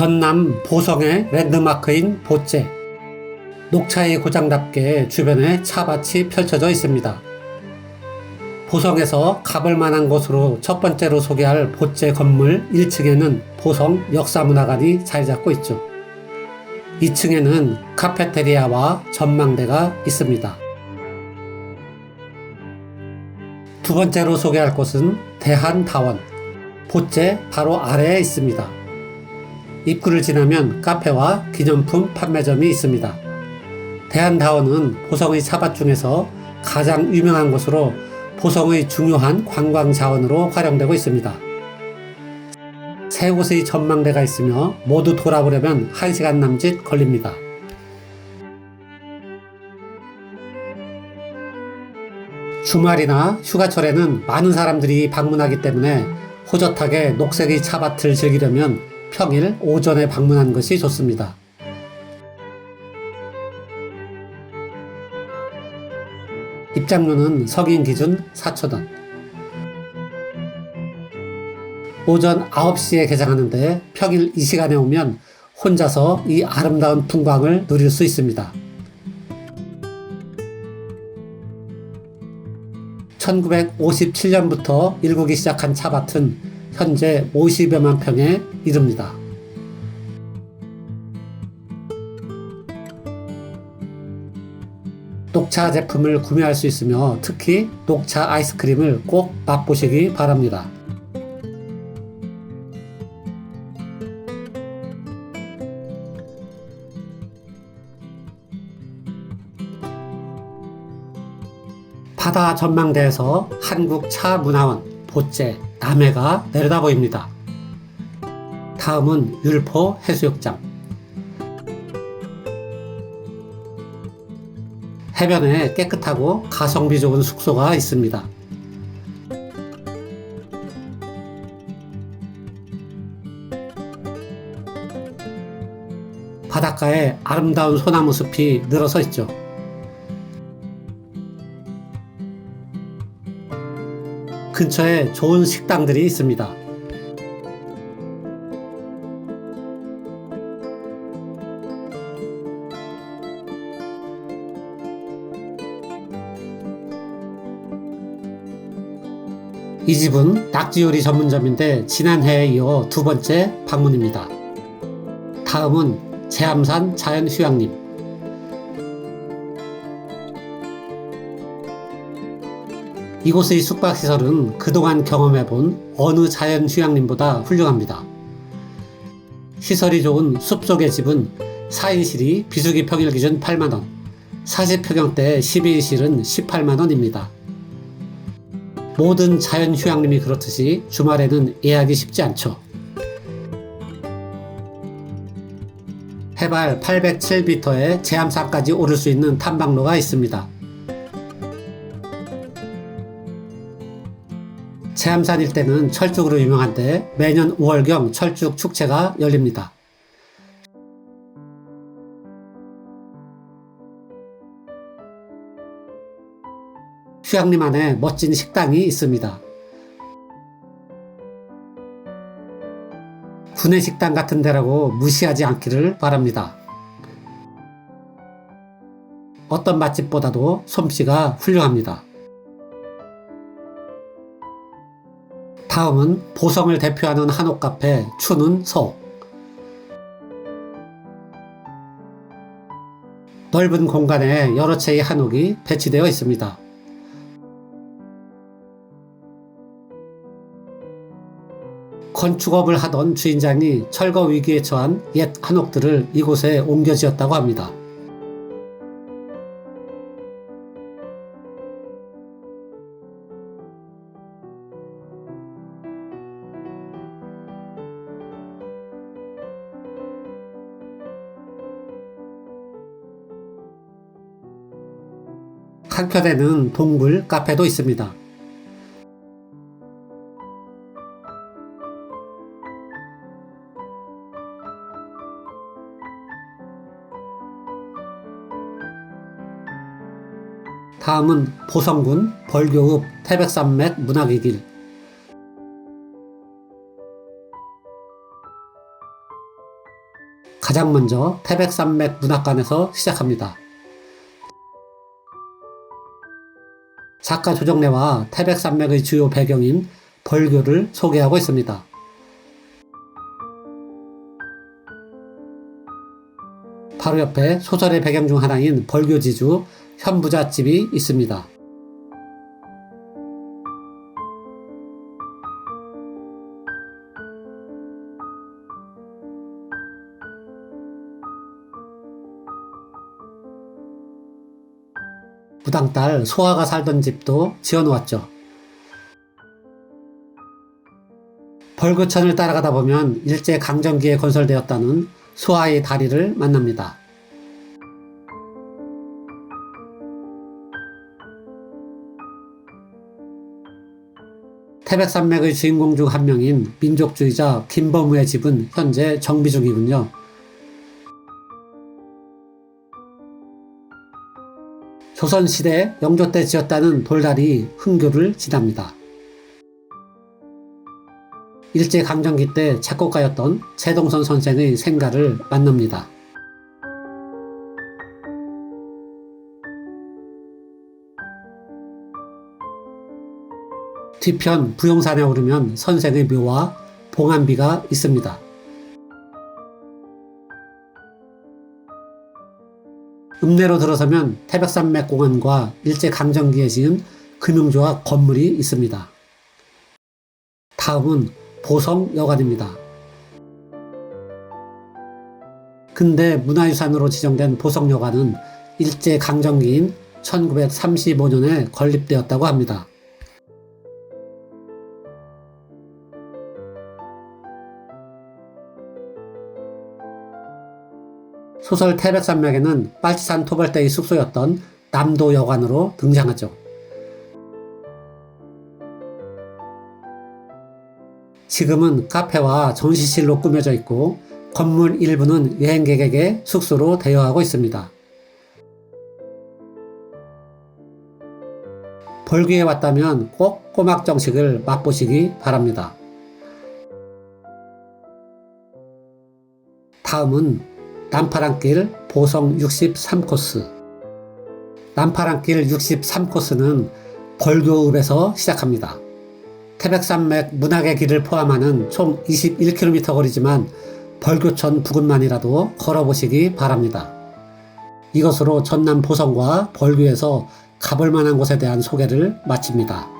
전남 보성의 랜드마크인 보째. 녹차의 고장답게 주변에 차밭이 펼쳐져 있습니다. 보성에서 가볼 만한 곳으로 첫 번째로 소개할 보째 건물 1층에는 보성 역사문화관이 자리 잡고 있죠. 2층에는 카페테리아와 전망대가 있습니다. 두 번째로 소개할 곳은 대한다원. 보째 바로 아래에 있습니다. 입구를 지나면 카페와 기념품 판매점이 있습니다. 대한다원은 보성의 차밭 중에서 가장 유명한 곳으로 보성의 중요한 관광 자원으로 활용되고 있습니다. 세 곳의 전망대가 있으며 모두 돌아보려면 1시간 남짓 걸립니다. 주말이나 휴가철에는 많은 사람들이 방문하기 때문에 호젓하게 녹색의 차밭을 즐기려면 평일 오전에 방문하는 것이 좋습니다. 입장료는 성인 기준 4,000원. 오전 9시에 개장하는데 평일 이 시간에 오면 혼자서 이 아름다운 풍광을 누릴 수 있습니다. 1957년부터 일구기 시작한 차밭은 현재 50여만 평에 이릅니다. 녹차 제품을 구매할 수 있으며 특히 녹차 아이스크림을 꼭 맛보시기 바랍니다. 바다 전망대에서 한국차 문화원 보째 남해가 내려다 보입니다. 다음은 율포 해수욕장. 해변에 깨끗하고 가성비 좋은 숙소가 있습니다. 바닷가에 아름다운 소나무 숲이 늘어서 있죠. 근처에 좋은 식당들이 있습니다. 이 집은 낙지 요리 전문점인데 지난해에 이어 두 번째 방문입니다. 다음은 제암산 자연휴양림. 이곳의 숙박시설은 그동안 경험해본 어느 자연휴양림보다 훌륭합니다. 시설이 좋은 숲속의 집은 4인실이 비수기 평일 기준 8만원, 40평형대 12인실은 18만원입니다. 모든 자연휴양림이 그렇듯이 주말에는 예약이 쉽지 않죠. 해발 807m의 제암산까지 오를 수 있는 탐방로가 있습니다. 체암산 일대는 철쭉으로 유명한데 매년 5월경 철쭉 축제가 열립니다. 휴양림 안에 멋진 식당이 있습니다. 구내식당 같은 데라고 무시하지 않기를 바랍니다. 어떤 맛집보다도 솜씨가 훌륭합니다. 다음은 보성을 대표하는 한옥 카페 추는 서 넓은 공간에 여러 채의 한옥이 배치되어 있습니다. 건축업을 하던 주인장이 철거 위기에 처한 옛 한옥들을 이곳에 옮겨 지었다고 합니다. 한켠에는 동굴 카페도 있습니다. 다음은 보성군 벌교읍 태백산맥 문학의 길 가장 먼저 태백산맥 문학관에서 시작합니다. 작가 조정래와 태백산맥의 주요 배경인 벌교를 소개하고 있습니다. 바로 옆에 소설의 배경 중 하나인 벌교지주 현부잣집이 있습니다. 무당딸 소아가 살던 집도 지어놓았죠. 벌교천을 따라가다 보면 일제 강점기에 건설되었다는 소아의 다리를 만납니다. 태백산맥의 주인공 중 한 명인 민족주의자 김범우의 집은 현재 정비 중이군요. 조선시대 영조 때 지었다는 돌다리 흥교를 지납니다. 일제강점기 때 작곡가였던 최동선 선생의 생가를 만납니다. 뒤편 부용산에 오르면 선생의 묘와 봉안비가 있습니다. 읍내로 들어서면 태백산맥 공원과 일제강점기에 지은 금융조합 건물이 있습니다. 다음은 보성 여관입니다. 근대 문화유산으로 지정된 보성 여관은 일제강점기인 1935년에 건립되었다고 합니다. 소설 태백산맥에는 빨치산 토벌대의 숙소였던 남도 여관으로 등장하죠. 지금은 카페와 전시실로 꾸며져 있고 건물 일부는 여행객에게 숙소로 대여하고 있습니다. 벌기에 왔다면 꼭 꼬막 정식을 맛보시기 바랍니다. 다음은 남파랑길 보성 63코스. 남파랑길 63코스는 벌교읍에서 시작합니다. 태백산맥 문학의 길을 포함하는 총 21km 거리지만 벌교천 부근만이라도 걸어보시기 바랍니다. 이것으로 전남 보성과 벌교에서 가볼 만한 곳에 대한 소개를 마칩니다.